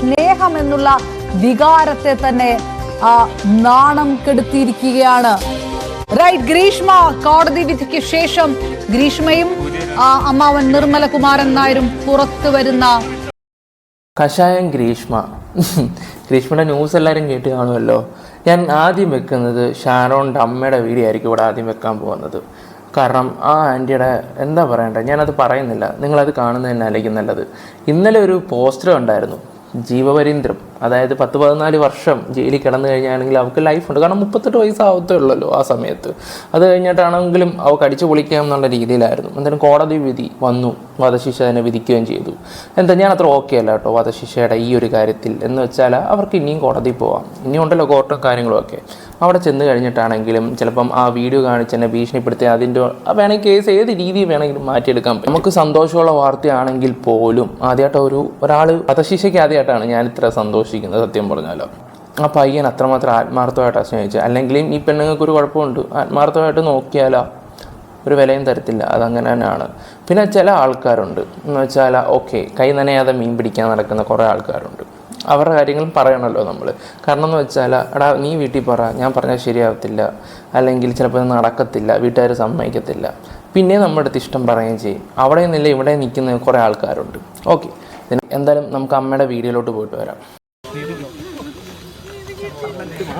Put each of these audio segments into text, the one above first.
സ്നേഹം എന്നുള്ള വികാരത്തെ തന്നെ ആ, നാണം കെടുത്തിയിരിക്കുകയാണ്. റൈറ്റ് ഗ്രീഷ്മ കോടതി വിധിക്ക് ശേഷം ഗ്രീഷ്മയും ആ, അമ്മാവൻ നിർമ്മലകുമാരൻ നായരും പുറത്തു വരുന്ന കഷായം ഗ്രീഷ്മ. ഗ്രീഷ്മയുടെ ന്യൂസ് എല്ലാവരും കേട്ട് കാണുമല്ലോ. ഞാൻ ആദ്യം വെക്കുന്നത് ഷാരോണിന്റെ അമ്മയുടെ വീഡിയോ ആയിരിക്കും ഇവിടെ ആദ്യം വെക്കാൻ പോകുന്നത്. കാരണം ആ ആന്റിയുടെ എന്താ പറയണ്ടേ? ഞാനത് പറയുന്നില്ല. നിങ്ങളത് കാണുന്നതിനായിരിക്കും നല്ലത്. ഇന്നലെ ഒരു പോസ്റ്റർ ഉണ്ടായിരുന്നു ജീവപരീന്ദ്രം അതായത് പത്ത് പതിനാല് വർഷം ജയിലിൽ കിടന്നു കഴിഞ്ഞാണെങ്കിൽ അവൾക്ക് ലൈഫുണ്ട് കാരണം മുപ്പത്തെട്ട് വയസ്സാവത്തേ ഉള്ളല്ലോ ആ സമയത്ത്. അത് കഴിഞ്ഞിട്ടാണെങ്കിലും അവൾക്ക് അടിച്ചു പൊളിക്കാം എന്നുള്ള രീതിയിലായിരുന്നു. എന്തായാലും കോടതി വിധി വന്നു. വധശിക്ഷ തന്നെ വിധിക്കുകയും ചെയ്തു. എന്താ ഞാൻ അത്ര ഓക്കെ അല്ല കേട്ടോ വധശിക്ഷയുടെ ഈ ഒരു കാര്യത്തിൽ. എന്ന് വെച്ചാൽ അവർക്ക് ഇനിയും കോടതി പോവാം. ഇനിയും ഉണ്ടല്ലോ കോർട്ടും കാര്യങ്ങളുമൊക്കെ. അവിടെ ചെന്ന് കഴിഞ്ഞിട്ടാണെങ്കിലും ചിലപ്പം ആ വീഡിയോ കാണിച്ച് തന്നെ ഭീഷണിപ്പെടുത്തി അതിന്റെ വേണമെങ്കിൽ കേസ് ഏത് രീതിയിൽ വേണമെങ്കിലും മാറ്റിയെടുക്കാൻ പറ്റും. നമുക്ക് സന്തോഷമുള്ള വാർത്തയാണെങ്കിൽ പോലും ആദ്യമായിട്ട് ഒരു ഒരാൾ വധശിക്ഷയ്ക്ക് ആദ്യമായിട്ടാണ് ഞാൻ ഇത്ര സന്തോഷിക്കുന്നത് സത്യം പറഞ്ഞാലോ. ആ പയ്യൻ അത്രമാത്രം ആത്മാർത്ഥമായിട്ടാണ് സ്നേഹിച്ചത് അല്ലെങ്കിലും ഈ പെണ്ണുങ്ങൾക്ക് ഒരു കുഴപ്പമുണ്ട്. ആത്മാർത്ഥമായിട്ട് നോക്കിയാലോ ഒരു വിലയും തരത്തില്ല. അതങ്ങനെ തന്നെയാണ്. പിന്നെ ചില ആൾക്കാരുണ്ട്. എന്ന് വെച്ചാൽ ഓക്കെ കൈ നനയാതെ മീൻ പിടിക്കാൻ നടക്കുന്ന കുറേ ആൾക്കാരുണ്ട്. അവരുടെ കാര്യങ്ങളും പറയണമല്ലോ നമ്മൾ കാരണം എന്ന് വെച്ചാൽ എടാ നീ വീട്ടിൽ പറ. ഞാൻ പറഞ്ഞാൽ ശരിയാവത്തില്ല. അല്ലെങ്കിൽ ചിലപ്പോൾ നടക്കത്തില്ല. വീട്ടുകാർ സമ്മതിക്കത്തില്ല. പിന്നെ നമ്മുടെ അടുത്ത് ഇഷ്ടം പറയുകയും ചെയ്യും. അവിടെ നിന്നില്ല ഇവിടെ നിൽക്കുന്ന കുറേ ആൾക്കാരുണ്ട്. ഓക്കെ. എന്തായാലും നമുക്ക് അമ്മയുടെ വീഡിയോയിലോട്ട് പോയിട്ട് വരാം.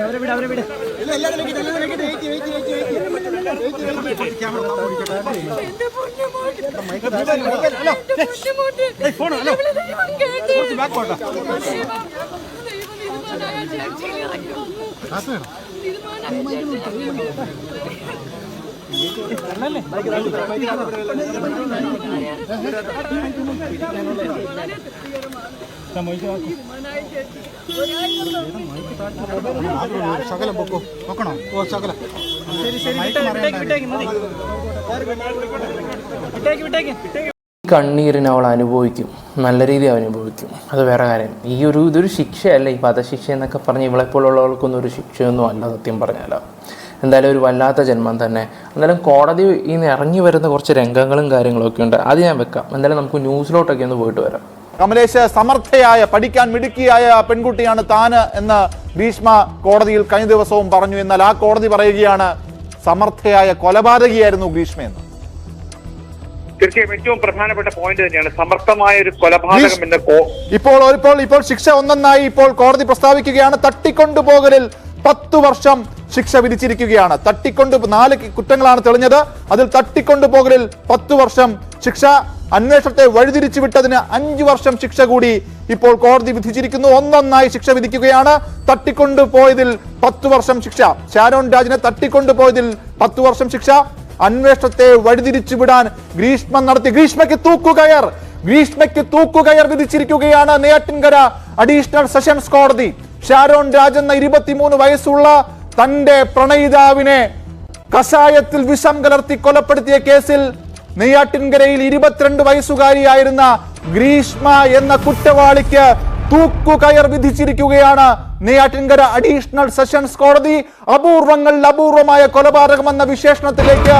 അവരെ വിട അവരെ വിട അല്ലേ ശകലം പൊക്കോ നോക്കണോ ഓ ശകലം കണ്ണീരിന് അവൾ അനുഭവിക്കും. നല്ല രീതിയിൽ അനുഭവിക്കും. അത് വേറെ കാര്യം. ഈ ഒരു ഇതൊരു ശിക്ഷയല്ല. ഈ വധശിക്ഷ എന്നൊക്കെ പറഞ്ഞ് ഇവളെപ്പോലുള്ളവർക്കൊന്നും ഒരു ശിക്ഷയൊന്നും അല്ല സത്യം പറഞ്ഞാലോ. എന്തായാലും ഒരു വല്ലാത്ത ജന്മം തന്നെ. എന്തായാലും കോടതി ഇന്ന് ഇറങ്ങി വരുന്ന കുറച്ച് രംഗങ്ങളും കാര്യങ്ങളൊക്കെ ഉണ്ട്. അത് ഞാൻ വെക്കാം. എന്തായാലും നമുക്ക് ന്യൂസിലോട്ടൊക്കെ ഒന്ന് പോയിട്ട് വരാം. കമലേഷ് സമർത്ഥയായ പഠിക്കാൻ മിടുക്കിയായ പെൺകുട്ടിയാണ് താന് എന്ന് ഭീഷ്മ കോടതിയിൽ കഴിഞ്ഞ ദിവസവും പറഞ്ഞു. എന്നാൽ ആ കോടതി പറയുകയാണ് സമർത്ഥയായ കൊലപാതകിയായിരുന്നു ഭീഷ്മ എന്ന്. തീർച്ചയായും ഏറ്റവും പ്രധാനപ്പെട്ട പോയിന്റ് തന്നെയാണ് സമർത്ഥമായ ഒരു കൊലപാതകം എന്ന ഇപ്പോൾ ഇപ്പോൾ ഇപ്പോൾ ശിക്ഷ ഒന്നൊന്നായി ഇപ്പോൾ കോടതി പ്രസ്താവിക്കുകയാണ്. തട്ടിക്കൊണ്ടുപോകലിൽ പത്തു വർഷം ശിക്ഷ വിധിച്ചിരിക്കുകയാണ്. തട്ടിക്കൊണ്ടു നാല് കുറ്റങ്ങളാണ് തെളിഞ്ഞത്. അതിൽ തട്ടിക്കൊണ്ടുപോകലിൽ പത്തു വർഷം ശിക്ഷ അന്വേഷണത്തെ വഴിതിരിച്ചു വിട്ടതിന് അഞ്ചു വർഷം ശിക്ഷ കൂടി ഇപ്പോൾ കോടതി വിധിച്ചിരിക്കുന്നു. ഒന്നൊന്നായി ശിക്ഷ വിധിക്കുകയാണ്. തട്ടിക്കൊണ്ടു പോയതിൽ പത്തു വർഷം ശിക്ഷ. ഷാരോൺ രാജിനെ തട്ടിക്കൊണ്ടു പോയതിൽ പത്തു വർഷം ശിക്ഷ. അന്വേഷണത്തെ വഴിതിരിച്ചു വിടാൻ ഗ്രീഷ്മ നടത്തി. ഗ്രീഷ്മയ്ക്ക് തൂക്കുകയർ. ഗ്രീഷ്മയ്ക്ക് തൂക്കുകയർ വിധിച്ചിരിക്കുകയാണ് നെയ്യാറ്റിൻകര അഡീഷണൽ സെഷൻസ് കോടതി. ഷാരോൺ രാജ് എന്ന ഇരുപത്തിമൂന്ന് വയസ്സുള്ള തന്റെ പ്രണയിതാവിനെ കഷായത്തിൽ വിഷം കലർത്തി കൊലപ്പെടുത്തിയ കേസിൽ നെയ്യാറ്റിൻകരയിൽ ഇരുപത്തിരണ്ട് വയസ്സുകാരിയായിരുന്ന ഗ്രീഷ്മ എന്ന കുറ്റവാളിക്ക് തൂക്കുകയർ വിധിച്ചിരിക്കുകയാണ്. നെയ്യാറ്റിൻകര അഡീഷണൽ സെഷൻസ് കോടതി അപൂർവങ്ങളിൽ അപൂർവമായ കൊലപാതകം എന്ന വിശേഷണത്തിലേക്ക്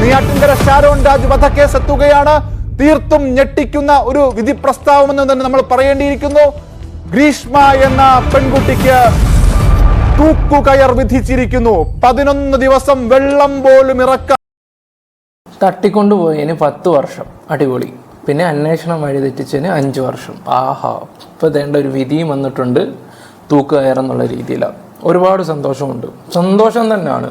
നെയ്യാറ്റിൻകര ഷാരോൺ രാജ് വധക്കേസ് എത്തുകയാണ്. തീർത്തും ഞെട്ടിക്കുന്ന ഒരു വിധി പ്രസ്താവമെന്ന് തന്നെ നമ്മൾ പറയേണ്ടിയിരിക്കുന്നു. ഗ്രീഷ്മ എന്ന പെൺകുട്ടിക്ക് തൂക്കുകയർ വിധിച്ചിരിക്കുന്നു. പതിനൊന്ന് ദിവസം വെള്ളം പോലും ഇറക്കാൻ തട്ടിക്കൊണ്ടുപോയതിന് പത്ത് വർഷം. അടിപൊളി. പിന്നെ അന്വേഷണം വഴിതെറ്റിച്ചതിന് അഞ്ച് വർഷം. ആഹാ. ഇപ്പം തേണ്ട ഒരു വിധിയും വന്നിട്ടുണ്ട്. തൂക്കുകയറെന്നുള്ള രീതിയിലാണ് ഒരുപാട് സന്തോഷമുണ്ട്. സന്തോഷം തന്നെയാണ്.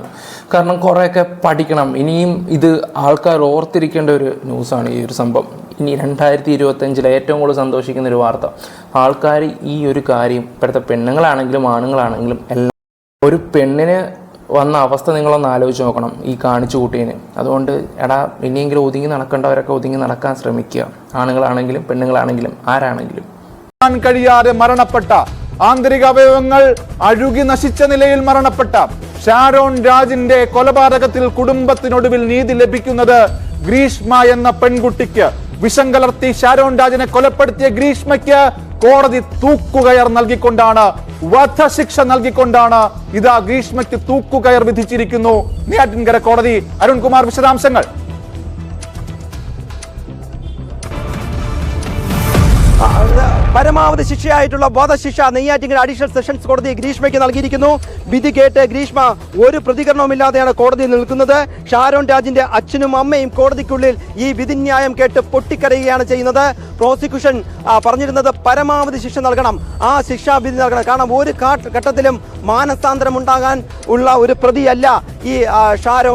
കാരണം കുറേയൊക്കെ പഠിക്കണം. ഇനിയും ഇത് ആൾക്കാർ ഓർത്തിരിക്കേണ്ട ഒരു ന്യൂസാണ് ഈ ഒരു സംഭവം. ഇനി രണ്ടായിരത്തി ഇരുപത്തഞ്ചിലെ ഏറ്റവും കൂടുതൽ സന്തോഷിക്കുന്ന ഒരു വാർത്ത. ആൾക്കാർ ഈ ഒരു കാര്യം ഇപ്പോഴത്തെ പെണ്ണുങ്ങളാണെങ്കിലും ആണുങ്ങളാണെങ്കിലും എല്ലാം ഒരു പെണ്ണിന് വന്ന അവസ്ഥ നിങ്ങളൊന്ന് ആലോചിച്ച് നോക്കണം ഈ കാണിച്ചു കൂട്ടിയതിന്. അതുകൊണ്ട് എടാ ഇനിയെങ്കിലും ഒതുങ്ങി നടക്കേണ്ടവരൊക്കെ ഒതുങ്ങി നടക്കാൻ ശ്രമിക്കുക. ആണുങ്ങളാണെങ്കിലും പെണ്ണുങ്ങളാണെങ്കിലും ആരാണെങ്കിലും. കഴിയാതെ മരണപ്പെട്ട ആന്തരിക അവയവങ്ങൾ അഴുകി നശിച്ച നിലയിൽ മരണപ്പെട്ട ഷാരോൺ രാജിന്റെ കൊലപാതകത്തിൽ കുടുംബത്തിനൊടുവിൽ നീതി ലഭിക്കുന്നത് ഗ്രീഷ്മ എന്ന പെൺകുട്ടിക്ക്. വിഷം കലർത്തി ഷാരോൺ രാജിനെ കൊലപ്പെടുത്തിയ ഗ്രീഷ്മയ്ക്ക് കോടതി തൂക്കുകയർ നൽകിക്കൊണ്ടാണ് വധശിക്ഷ നൽകിക്കൊണ്ടാണ് ഇതാ ഗ്രീഷ്മയ്ക്ക് തൂക്കുകയർ വിധിച്ചിരിക്കുന്നു. നെയ്യാറ്റിൻകര കോടതി. അരുൺകുമാർ വിശദാംശങ്ങൾ. പരമാവധി ശിക്ഷയായിട്ടുള്ള വധശിക്ഷ നെയ്യാറ്റിങ്കര അഡീഷണൽ സെഷൻസ് കോടതി ഗ്രീഷ്മയ്ക്ക് നൽകിയിരിക്കുന്നു. വിധി കേട്ട് ഗ്രീഷ്മ ഒരു പ്രതികരണവുമില്ലാതെയാണ് കോടതിയിൽ നിൽക്കുന്നത്. ഷാരോൺ രാജിന്റെ അച്ഛനും അമ്മയും കോടതിക്കുള്ളിൽ ഈ വിധിന്യായം കേട്ട് പൊട്ടിക്കരയുകയാണ് ചെയ്യുന്നത്. പ്രോസിക്യൂഷൻ പറഞ്ഞിരുന്നത് പരമാവധി ശിക്ഷ നൽകണം. ആ ശിക്ഷാവിധി നൽകണം. കാരണം ഒരു ഘട്ടത്തിലും മാനസാന്തരം ഉണ്ടാകാൻ ഉള്ള ഒരു പ്രതിയല്ല ഈ ഷാരോ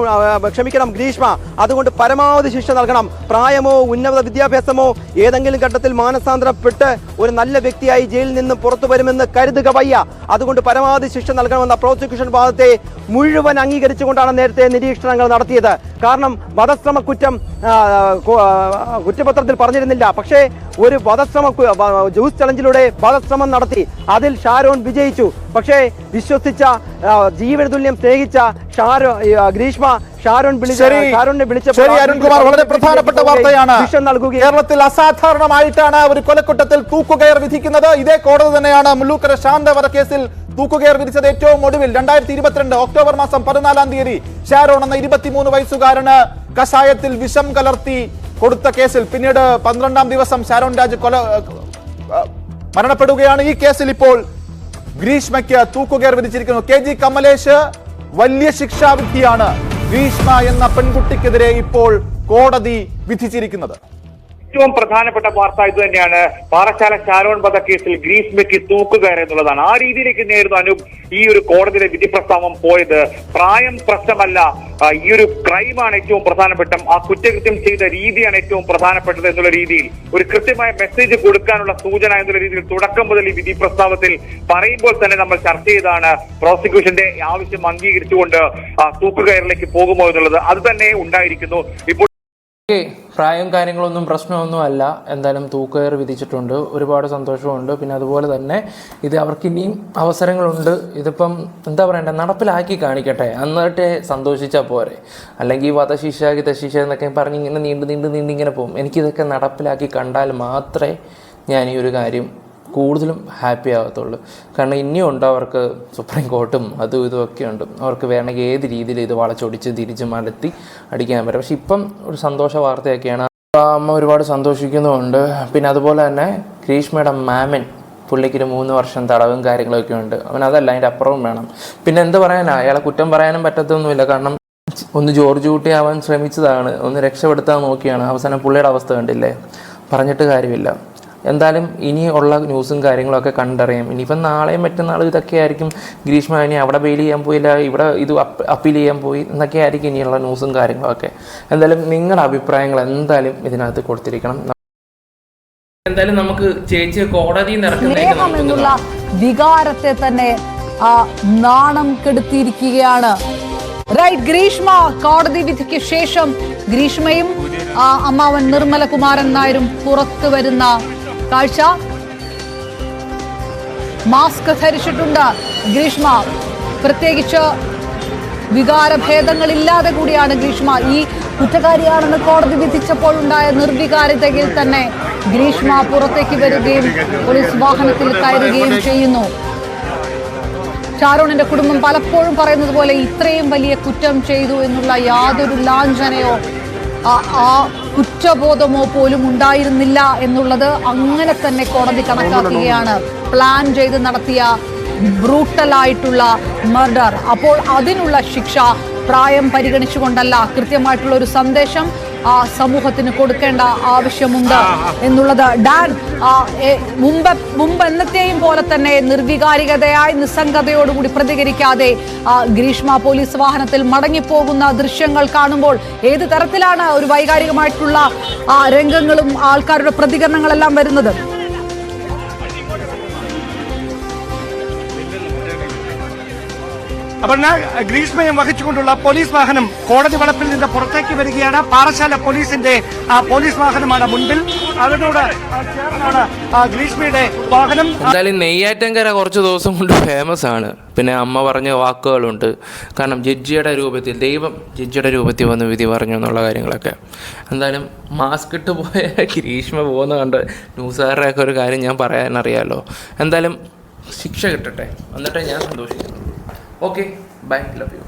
ക്ഷമിക്കണം ഗ്രീഷ്മ. അതുകൊണ്ട് പരമാവധി ശിക്ഷ നൽകണം. പ്രായമോ ഉന്നത വിദ്യാഭ്യാസമോ ഏതെങ്കിലും ഘട്ടത്തിൽ മാനസാന്തരപ്പെട്ട് ഒരു നല്ല വ്യക്തിയായി ജയിലിൽ നിന്ന് പുറത്തു വരുമെന്ന് കരുതുക വയ്യ. അതുകൊണ്ട് പരമാവധി ശിക്ഷ നൽകണമെന്ന പ്രോസിക്യൂഷൻ വാദത്തെ മുഴുവൻ അംഗീകരിച്ചുകൊണ്ടാണ് നേരത്തെ നിരീക്ഷണങ്ങൾ നടത്തിയത്. കാരണം വധശ്രമ കുറ്റം കുറ്റപത്രത്തിൽ പറഞ്ഞിരുന്നില്ല. പക്ഷേ ഒരു വധശ്രമ ജ്യൂസ് ചലഞ്ചിലൂടെ വധശ്രമം നടത്തി. അതിൽ ഷാരോൺ വിജയിച്ചു. പക്ഷേ വിശ്വസിച്ച ജീവിതതുല്യം സ്നേഹിച്ച ഷാരോ ഗ്രീഷ്മ ഷാരോൺ ഷാരോണിനെ വിളിച്ചപ്പോൾ അരുൺകുമാർ വളരെ പ്രധാനപ്പെട്ട വാർത്തയാണ്. കേരളത്തിൽ അസാധാരണമായിട്ടാണ് ഒരു കൊലക്കുട്ടത്തിൽ തൂക്കുകയർ വിധിക്കുന്നത്. ഇതേ കോടതി തന്നെയാണ് മുല്ലൂക്കര ശാന്ത കേസിൽ തൂക്കുകയർ വിധിച്ചത് ഏറ്റവും ഒടുവിൽ. രണ്ടായിരത്തി ഇരുപത്തിരണ്ട് ഒക്ടോബർ മാസം പതിനാലാം തീയതി ഷാരോൺ എന്ന ഇരുപത്തിമൂന്ന് വയസ്സുകാരന് കഷായത്തിൽ വിഷം കലർത്തി കൊടുത്ത കേസിൽ പിന്നീട് പന്ത്രണ്ടാം ദിവസം ഷാരോൺ രാജ് കൊല മരണപ്പെടുകയാണ്. ഈ കേസിൽ ഇപ്പോൾ ഗ്രീഷ്മയ്ക്ക് തൂക്കുകയർ വിധിച്ചിരിക്കുന്നു. കെ ജി കമലേഷ് വലിയ ശിക്ഷാവിധിയാണ് ഗ്രീഷ്മ എന്ന പെൺകുട്ടിക്കെതിരെ ഇപ്പോൾ കോടതി വിധിച്ചിരിക്കുന്നത്. ഏറ്റവും പ്രധാനപ്പെട്ട വാർത്ത ഇത് തന്നെയാണ്. പാറശാല ഷാരോൺ വധക്കേസിൽ ഗ്രീസ് മെക്കി തൂക്കുകയറി എന്നുള്ളതാണ്. ആ രീതിയിലേക്ക് നേരിടുന്ന അനൂപ് ഈ ഒരു കോടതിയിലെ വിധി പ്രസ്താവം പോയത് പ്രായം പ്രശ്നമല്ല. ഈ ഒരു ക്രൈമാണ് ഏറ്റവും പ്രധാനപ്പെട്ട ആ കുറ്റകൃത്യം ചെയ്ത രീതിയാണ് ഏറ്റവും പ്രധാനപ്പെട്ടത് എന്നുള്ള രീതിയിൽ. ഒരു കൃത്യമായ മെസ്സേജ് കൊടുക്കാനുള്ള സൂചന എന്നുള്ള രീതിയിൽ തുടക്കം മുതൽ ഈ വിധി പ്രസ്താവത്തിൽ പറയുമ്പോൾ തന്നെ നമ്മൾ ചർച്ച ചെയ്താണ് പ്രോസിക്യൂഷന്റെ ആവശ്യം അംഗീകരിച്ചുകൊണ്ട് തൂക്കുകയറിലേക്ക് പോകുമോ എന്നുള്ളത്. അത് തന്നെ ഉണ്ടായിരിക്കുന്നു. ഇപ്പോൾ പ്രായം കാര്യങ്ങളൊന്നും പ്രശ്നമൊന്നും അല്ല എന്തായാലും തൂക്കയർ വിധിച്ചിട്ടുണ്ട്. ഒരുപാട് സന്തോഷമുണ്ട്. പിന്നെ അതുപോലെ തന്നെ ഇത് അവർക്ക് ഇനിയും അവസരങ്ങളുണ്ട്. ഇതിപ്പം എന്താ പറയണ്ടേ? നടപ്പിലാക്കി കാണിക്കട്ടെ. എന്നിട്ടേ സന്തോഷിച്ചാൽ പോരെ. അല്ലെങ്കിൽ വധശിക്ഷ ഗിതശിക്ഷ എന്നൊക്കെ പറഞ്ഞ് ഇങ്ങനെ നീണ്ട് നീണ്ട് നീണ്ട് ഇങ്ങനെ പോകും. എനിക്കിതൊക്കെ നടപ്പിലാക്കി കണ്ടാൽ മാത്രമേ ഞാൻ ഈ ഒരു കാര്യം കൂടുതലും ഹാപ്പി ആകത്തുള്ളൂ. കാരണം ഇനിയും ഉണ്ട് അവർക്ക് സുപ്രീം കോർട്ടും അതും ഇതും ഒക്കെ ഉണ്ട്. അവർക്ക് വേണമെങ്കിൽ ഏത് രീതിയിൽ ഇത് വളച്ചൊടിച്ച് തിരിച്ച് മലത്തി അടിക്കാൻ പറ്റും. പക്ഷെ ഇപ്പം ഒരു സന്തോഷ വാർത്തയൊക്കെയാണ്. അമ്മ ഒരുപാട് സന്തോഷിക്കുന്നുമുണ്ട്. പിന്നെ അതുപോലെ തന്നെ ഗ്രീഷ്മയുടെ മാമൻ പുള്ളിക്കൊരു മൂന്ന് വർഷം തടവും കാര്യങ്ങളൊക്കെ ഉണ്ട്. അവൻ അതല്ല അതിന്റെ അപ്പുറവും വേണം. പിന്നെ എന്ത് പറയാനാ? അയാളെ കുറ്റം പറയാനും പറ്റത്തൊന്നുമില്ല. കാരണം ഒന്ന് ജോർജ് കുട്ടി ആവാൻ ശ്രമിച്ചതാണ്. ഒന്ന് രക്ഷപ്പെടുത്താൻ നോക്കിയാണ്. അവസാനം പുള്ളിയുടെ അവസ്ഥ കണ്ടില്ലേ? പറഞ്ഞിട്ട് കാര്യമില്ല. എന്തായാലും ഇനിയുള്ള ഉള്ള ന്യൂസും കാര്യങ്ങളൊക്കെ കണ്ടറിയാം. ഇനിയിപ്പം നാളെയും മറ്റന്നാൾ ഇതൊക്കെ ആയിരിക്കും. ഗ്രീഷ്മ ഇനി അവിടെ ബെയിൽ ചെയ്യാൻ പോയില്ല ഇവിടെ ഇത് അപ്പീൽ ചെയ്യാൻ പോയി എന്നൊക്കെ ആയിരിക്കും ഇനിയുള്ള ന്യൂസും കാര്യങ്ങളൊക്കെ. എന്തായാലും നിങ്ങളുടെ അഭിപ്രായങ്ങൾ എന്തായാലും ഇതിനകത്ത് കൊടുത്തിരിക്കണം. എന്തായാലും നമുക്ക് ചേച്ചി കോടതി സ്നേഹം എന്നുള്ള വികാരത്തെ തന്നെ ആ, നാണം കെടുത്തിയിരിക്കുകയാണ്. റൈറ്റ് ഗ്രീഷ്മ കോടതി വിധിക്ക് ശേഷം ഗ്രീഷ്മയും ആ, അമ്മാവൻ നിർമ്മലകുമാരൻ നായരും പുറത്തു വരുന്ന കാഴ്ച. മാസ്ക് ധരിച്ചിട്ടുണ്ട് ഗ്രീഷ്മ. പ്രത്യേകിച്ച് വികാരഭേദങ്ങളില്ലാതെ കൂടിയാണ് ഗ്രീഷ്മ. ഈ കുറ്റക്കാരിയാണെന്ന് കോടതി വിധിച്ചപ്പോൾ ഉണ്ടായ നിർവികാരിതയിൽ തന്നെ ഗ്രീഷ്മ പുറത്തേക്ക് വരികയും പോലീസ് വാഹനത്തിൽ കയറുകയും ചെയ്യുന്നു. ഷാരോണിന്റെ കുടുംബം പലപ്പോഴും പറയുന്നത് പോലെ ഇത്രയും വലിയ കുറ്റം ചെയ്തു എന്നുള്ള യാതൊരു ലാഞ്ചനയോ ആ- കുറ്റബോധമോ പോലും ഉണ്ടായിരുന്നില്ല എന്നുള്ളത് അങ്ങനെ തന്നെ കോടതി കണക്കാക്കുകയാണ്. പ്ലാൻ ചെയ്ത് നടത്തിയ ബ്രൂട്ടലായിട്ടുള്ള മർഡർ. അപ്പോൾ അതിനുള്ള ശിക്ഷ പ്രായം പരിഗണിച്ചുകൊണ്ടല്ല കൃത്യമായിട്ടുള്ള ഒരു സന്ദേശം ആ സമൂഹത്തിന് കൊടുക്കേണ്ട ആവശ്യമുണ്ട് എന്നുള്ളത്. ഡാൻ മുമ്പ് മുമ്പ് എന്നത്തെയും പോലെ തന്നെ നിർവികാരികതയായി നിസ്സംഗതയോടുകൂടി പ്രതികരിക്കാതെ ആ, ഗ്രീഷ്മ പോലീസ് വാഹനത്തിൽ മടങ്ങിപ്പോകുന്ന ദൃശ്യങ്ങൾ കാണുമ്പോൾ ഏത് തരത്തിലാണ് ഒരു വൈകാരികമായിട്ടുള്ള ആ, രംഗങ്ങളും ആൾക്കാരുടെ പ്രതികരണങ്ങളെല്ലാം വരുന്നത്? അപർണ ഗ്രീഷ്മയം വഹിച്ചുകൊണ്ടുള്ള പോലീസ് വാഹനം കോടതി വളപ്പിൽ നിന്ന് പുറത്തേക്ക് വരികയാണ്. പാറശാല പോലീസിന്റെ ആ പോലീസ് വാഹനമാണ് മുൻപിൽ. അതിനോട് ഗ്രീഷ്മയുടെ വാഹനം. എന്തായാലും നെയ്യാറ്റങ്കര കുറച്ച് ദിവസം കൊണ്ട് ഫേമസ് ആണ്. പിന്നെ അമ്മ പറഞ്ഞ വാക്കുകളുണ്ട്. കാരണം ജഡ്ജിയുടെ രൂപത്തിൽ ദൈവം ജഡ്ജിയുടെ രൂപത്തിൽ വന്ന് വിധി പറഞ്ഞു എന്നുള്ള കാര്യങ്ങളൊക്കെ. എന്തായാലും മാസ്ക് ഇട്ട് പോയ ഗ്രീഷ്മ പോകുന്ന കണ്ട് ന്യൂസുകാരുടെയൊക്കെ ഒരു കാര്യം ഞാൻ പറയാനറിയാമല്ലോ എന്തായാലും ശിക്ഷ കിട്ടട്ടെ. എന്നിട്ടേ ഞാൻ സന്തോഷിക്കുന്നു Okay, bye, love you.